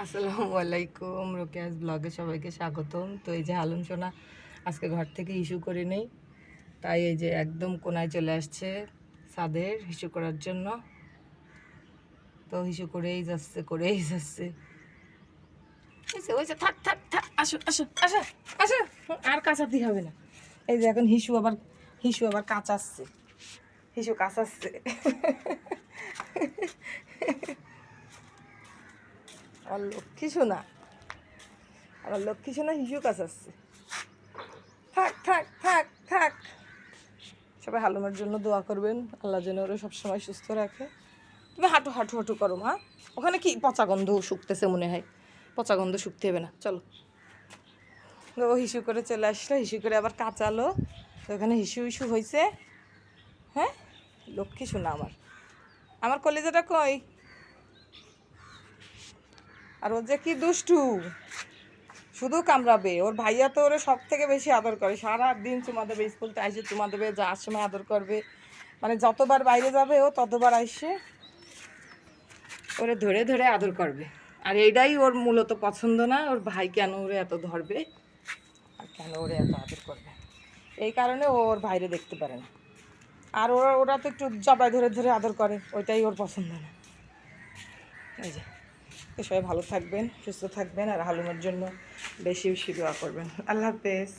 আসসালামু আলাইকুম, রোকেয়াস ব্লগে সবাইকে স্বাগতম। তো এই যে হালুন সোনা আজকে ঘর থেকে ইস্যু করে নেই, তাই এই যে একদম কোনায় চলে আসছে সাদের হিসু করার জন্য। তো হিসু করেই যাচ্ছে করেই যাচ্ছে। থাক থাক থাক, আসো আসো আসো আসো। আর কাঁচাতে হবে না। এই যে এখন হিসু আবার হিসু আবার কাঁচাচ্ছে, হিসু কাঁচাচ্ছে। আমার লক্ষ্মী শোনা আমার লক্ষ্মী শোনা হিসু কাছাচ্ছে থাক থাক থাক থাক। সবাই হালুমের জন্য দোয়া করবেন। আল্লাহ যেন ওরা সবসময় সুস্থ রাখে। তুমি হাঁটু হাঁটু হাঁটু করো, মা। ওখানে কি পচা গন্ধ শুকতেছে মনে হয়? পচা গন্ধ শুকতে হবে না। চলো। ও হিসু করে চলে আসলো। হিসু করে আবার কাঁচালো। তো ওখানে হিসু হিসু হয়েছে হ্যাঁ? লক্ষ্মী শোনা আমার। আমার কলেজাটা কই? আর ও যে কি দুষ্টু। শুধু কামড়াবে। ওর ভাইয়া তো ওরে সব থেকে বেশি আদর করে। সারা দিন চুমা দেবে স্কুলতে আসে চুমা দেবে যাওয়ার সময় আদর করবে। মানে যতবার বাইরে যাবে ও ততবার আসে ওরে ধরে ধরে আদর করবে। আর এইটাই ওর মূলত পছন্দ না। ওর ভাই কেন ওরে এত ধরবে? আর কেন ওরে এত আদর করবে? এই কারণে ও ওর বাইরে দেখতে পারে না। আর ওরা ওরা তো একটু জবাই ধরে ধরে আদর করে। ওইটাই ওর পছন্দ না। এই যে। সবাই ভালো থাকবেন সুস্থ থাকবেন আর হালুমার জন্য বেশি বেশি দোয়া করবেন। আল্লাহ হাফেজ।